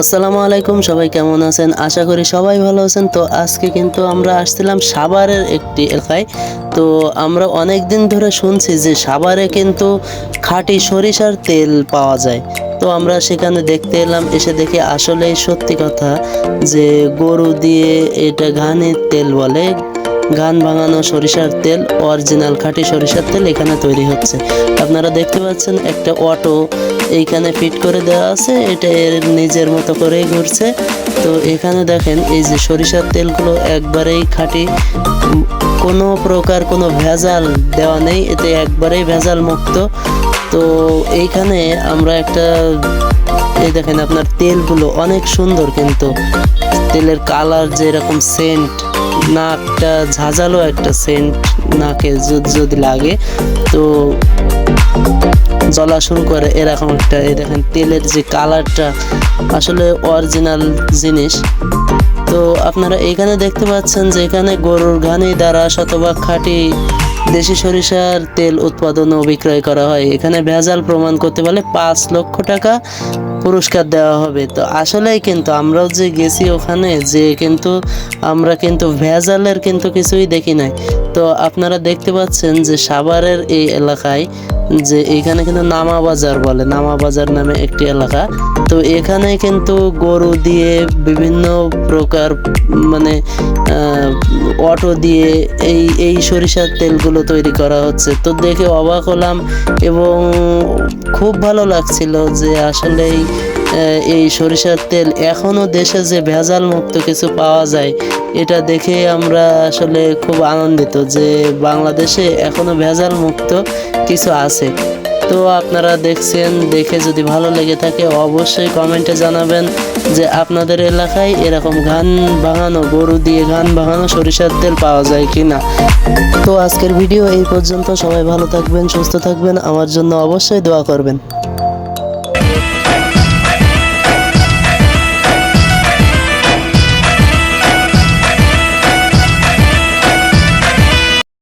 আসসালামু আলাইকুম, সবাই কেমন আছেন? আশা করি সবাই ভালো আছেন। তো আজকে কিন্তু আমরা আসছিলাম সাভারের একটি এলাকায়। তো আমরা অনেক দিন ধরে শুনছি যে সাভারে কিন্তু খাঁটি সরিষার তেল পাওয়া যায়। তো আমরা সেখানে দেখতে এলাম, এসে দেখি আসলেই সত্যি কথা যে গরু দিয়ে এটা ঘানের তেল বলে। গান ভাঙানো সরিষার তেল অরিজিনাল খাঁটি সরিষার তেল এখানে তৈরি হচ্ছে। আপনারা দেখতে পাচ্ছেন একটা অটো এইখানে ফিট করে দেওয়া আছে, এটা এর নিজের মতো করেই ঘুরছে। তো এখানে দেখেন, এই যে সরিষার তেলগুলো একবারেই খাঁটি, কোনো প্রকার কোনো ভেজাল দেওয়া নেই, এতে একবারেই ভেজাল মুক্ত। তো এইখানে আমরা একটা, এই দেখেন আপনার তেলগুলো অনেক সুন্দর কিন্তু, তেলের কালার যেরকম সেন্ট নাকটা ঝাঁঝালো একটা সেন্ট নাকে যদি লাগে। তো জ্বলা শুরু করে এরকম একটা, এই দেখেন তেলের যে কালারটা আসলে অরিজিনাল জিনিস। তো আপনারা এখানে দেখতে পাচ্ছেন যে এখানে গরুর ঘানি দ্বারা শতভাগ খাঁটি দেশি সরিষার তেল উৎপাদন ও বিক্রয় করা হয়। এখানে ভেজাল প্রমাণ করতে পারলে পাঁচ লক্ষ টাকা পুরস্কার দেওয়া হবে। তো আসলেই কিন্তু আমরাও যে গেছি ওখানে যে কিন্তু আমরা কিন্তু ভেজালের কিন্তু কিছুই দেখি নাই। তো আপনারা দেখতে পাচ্ছেন যে সাভারের এই এলাকায় যে এখানে কিন্তু নামা বাজার বলে, নামা বাজার নামে একটি এলাকা। তো এখানে কিন্তু গরু দিয়ে বিভিন্ন প্রকার মানে অটো দিয়ে এই এই সরিষার তেলগুলো তৈরি করা হচ্ছে। তো দেখে অবাক হলাম এবং খুব ভালো লাগছিল যে আসলেই এই সরিষার তেল এখনও দেশে যে ভেজাল মুক্ত কিছু পাওয়া যায়, এটা দেখে আমরা আসলে খুব আনন্দিত যে বাংলাদেশে এখনও ভেজাল মুক্ত কিছু আছে। তো আপনারা দেখছেন, দেখে যদি ভালো লেগে থাকে অবশ্যই কমেন্টে জানাবেন যে আপনাদের এলাকায় এরকম ঘান ভাঙানো গরু দিয়ে ঘান ভাঙানো সরিষার তেল পাওয়া যায় কি না তো আজকের ভিডিও এই পর্যন্ত। সবাই ভালো থাকবেন, সুস্থ থাকবেন। আমার জন্য অবশ্যই দোয়া করবেন।